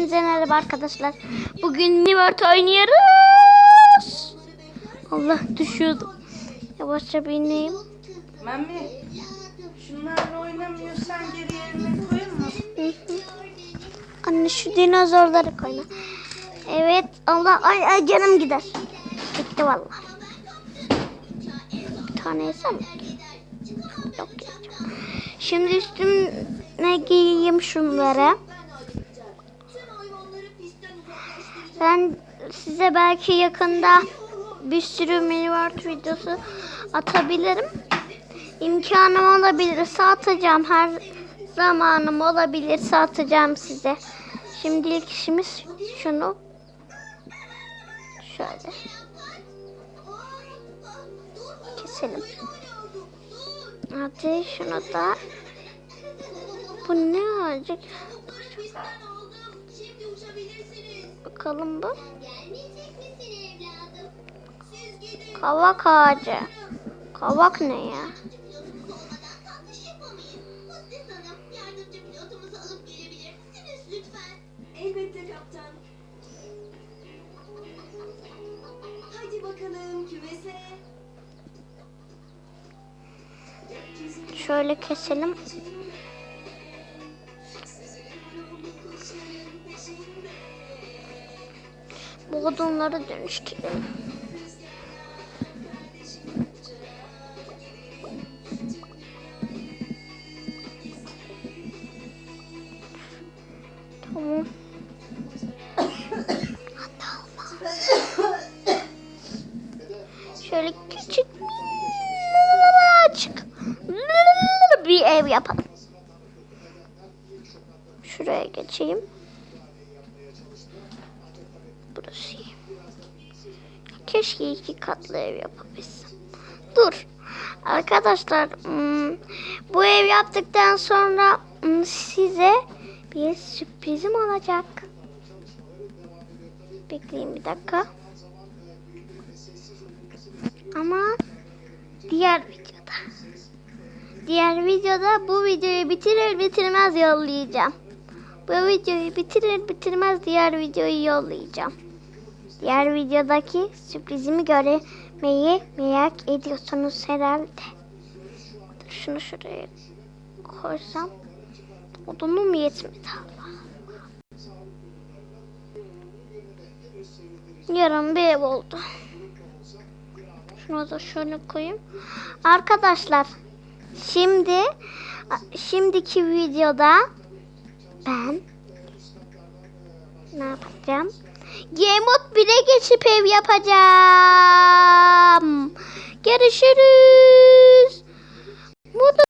Hepinize merhaba arkadaşlar. Bugün Mivert oynuyoruz. Allah düşüyordum. Yavaşça bineyim. Mami, şunlarla oynamıyorsan geri yerine? Hı hı. Anne şu dinozorları koyma. Evet Allah ay, ay canım gider. Gitti vallahi. Bir tane yesem mi? Yok yiyeceğim. Şimdi üstüme giyeyim şunları. Ben size belki yakında bir sürü minivart videosu atabilirim. İmkanım olabilirse atacağım. Her zamanım olabilirse atacağım size. Şimdi ilk işimiz şunu şöyle keselim. Hadi şunu da bu ne acık bakalım bu kavak ağacı. Kavak ne ya? Elbette kaptan. Hadi bakalım kümese. şöyle keselim bu odunları dönüştürelim Tamam. Şöyle küçük bir ev yapalım. Şuraya geçeyim. Keşke iki katlı ev yapabilsem. Dur. Arkadaşlar hmm, bu ev yaptıktan sonra hmm, size bir sürprizim olacak. Bekleyin bir dakika. Ama diğer videoda. Diğer videoda bu videoyu bitirir bitirmez yollayacağım. Bu videoyu bitirir bitirmez diğer videoyu yollayacağım. Diğer videodaki sürprizimi görmeyi merak ediyorsunuz herhalde. Şunu şuraya koysam. Odunu mu yetmedi Allah. Yarın bir ev oldu. Şunu da şöyle koyayım. Arkadaşlar şimdi şimdiki videoda ben ne yapacağım? Gemot bile geçip ev yapacağım. Görüşürüz. Mutlu